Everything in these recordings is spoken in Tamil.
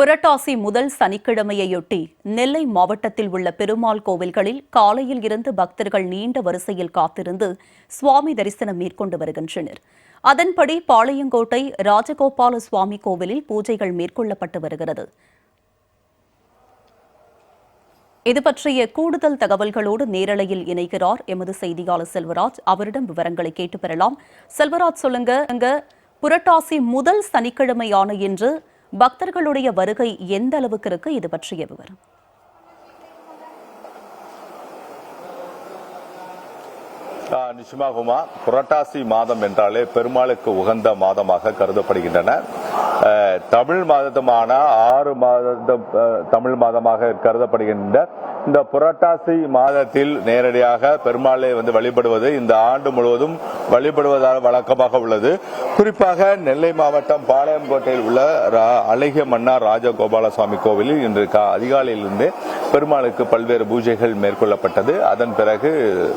புரட்டாசி முதல் சனிக்கிழமையொட்டி நெல்லை மாவட்டத்தில் உள்ள பெருமாள் கோவில்களில் காலையில் இருந்து பக்தர்கள் நீண்ட வரிசையில் காத்திருந்து சுவாமி தரிசனம் மேற்கொண்டு வருகின்றனர். அதன்படி பாளையங்கோட்டை ராஜகோபால சுவாமி கோவிலில் பூஜைகள் மேற்கொள்ளப்பட்டு வருகிறது. இது பற்றிய கூடுதல் தகவல்களோடு நேரலையில் இணைகிறார் எமது செய்தியாளர் செல்வராஜ். அவரிடம் விவரங்களை கேட்டு பெறலாம். செல்வராஜ் சொல்லுங்க அங்க புரட்டாசி முதல் சனிக்கிழமையான இன்று பக்தர்களுடைய வருகை எந்த அளவுக்கு இருக்கு இது பற்றிய விவரம். ஆ, நிச்சயமாகுமா புரட்டாசி மாதம் என்றாலே பெருமாளுக்கு உகந்த மாதமாக கருதப்படுகின்றன. தமிழ் மாதமான ஆறு மாத தமிழ் மாதமாக கருதப்படுகின்ற இந்த புரட்டாசி மாதத்தில் நேரடியாக பெருமாளை வந்து வழிபடுவது இந்த ஆண்டு முழுவதும் வழிபடுவதால் வழக்கமாக உள்ளது. குறிப்பாக நெல்லை மாவட்டம் பாளையங்கோட்டையில் உள்ள ரா- அழகிய மன்னார் ராஜகோபால சுவாமி கோவிலில் இன்று கா- அதிகாலையிலிருந்தே பெருமாளுக்கு பல்வேறு பூஜைகள் மேற்கொள்ளப்பட்டது. அதன் பிறகு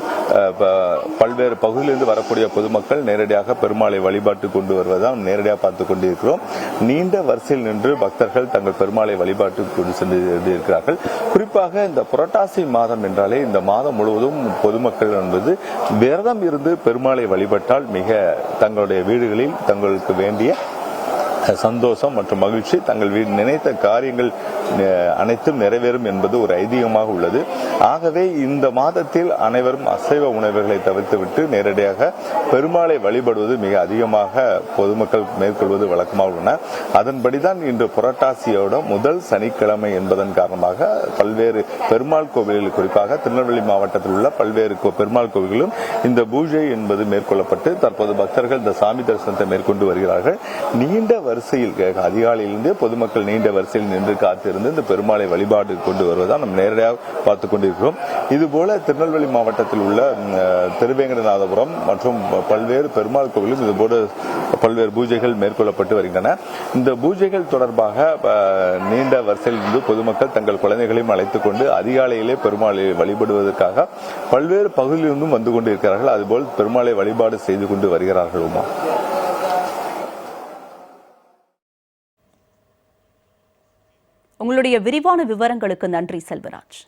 ப- பல்வேறு பகுதியிலிருந்து வரக்கூடிய பொதுமக்கள் நேரடியாக பெருமாளை வழிபாட்டு கொண்டு வருவதை நேரடியாக பார்த்துக் கொண்டிருக்கிறோம். நீண்ட வரிசையில் நின்று பக்தர்கள் தங்கள் பெருமாளை வழிபாட்டு கொண்டு சென்று இருக்கிறார்கள். குறிப்பாக இந்த புரட்டாசி மாதம் என்றாலே இந்த மாதம் முழுவதும் பொதுமக்கள் என்பது விரதம் இருந்து பெருமாளை வழிபட்டால் மிக தங்களுடைய வீடுகளில் தங்களுக்கு வேண்டிய சந்தோஷம் மற்றும் மகிழ்ச்சி தங்கள் வீடு நினைத்த காரியங்கள் அனைத்தும் நிறைவேறும் என்பது ஒரு ஐதீகமாக உள்ளது. ஆகவே இந்த மாதத்தில் அனைவரும் அசைவ உணவுகளை தவிர்த்துவிட்டு நேரடியாக பெருமாளை வழிபடுவது மிக அதிகமாக பொதுமக்கள் மேற்கொள்வது வழக்கமாக உள்ளன. அதன்படிதான் இன்று புரட்டாசியோட முதல் சனிக்கிழமை என்பதன் காரணமாக பல்வேறு பெருமாள் கோவில்கள் குறிப்பாக திருநெல்வேலி மாவட்டத்தில் உள்ள பல்வேறு கோ- பெருமாள் கோவில்களும் இந்த பூஜை என்பது மேற்கொள்ளப்பட்டு தற்போது பக்தர்கள் இந்த சாமி தரிசனத்தை மேற்கொண்டு வருகிறார்கள். நீண்ட வரிசையில் அதிகாலையிலிருந்து பொதுமக்கள் நீண்ட வரிசையில் நின்று காத்திருந்து இந்த பெருமாளை வழிபாடு கொண்டு வருவதால் நாம் நேரடியாக பார்த்து கொண்டிருக்கிறோம். இதுபோல திருநெல்வேலி மாவட்டத்தில் உள்ள திருவேங்கடநாதபுரம் மற்றும் பல்வேறு பெருமாள் கோவிலும் இதுபோல பல்வேறு பூஜைகள் மேற்கொள்ளப்பட்டு வருகின்றன. இந்த பூஜைகள் தொடர்பாக நீண்ட வரிசையில் இருந்து பொதுமக்கள் தங்கள் குழந்தைகளையும் அழைத்துக் கொண்டு அதிகாலையிலே பெருமாளை வழிபடுவதற்காக பல்வேறு பகுதியிலிருந்தும் வந்து கொண்டிருக்கிறார்கள். அதுபோல் பெருமாளை வழிபாடு செய்து கொண்டு வருகிறார்கள் உமா உங்களுடைய விரிவான விவரங்களுக்கு நன்றி செல்வராஜ்.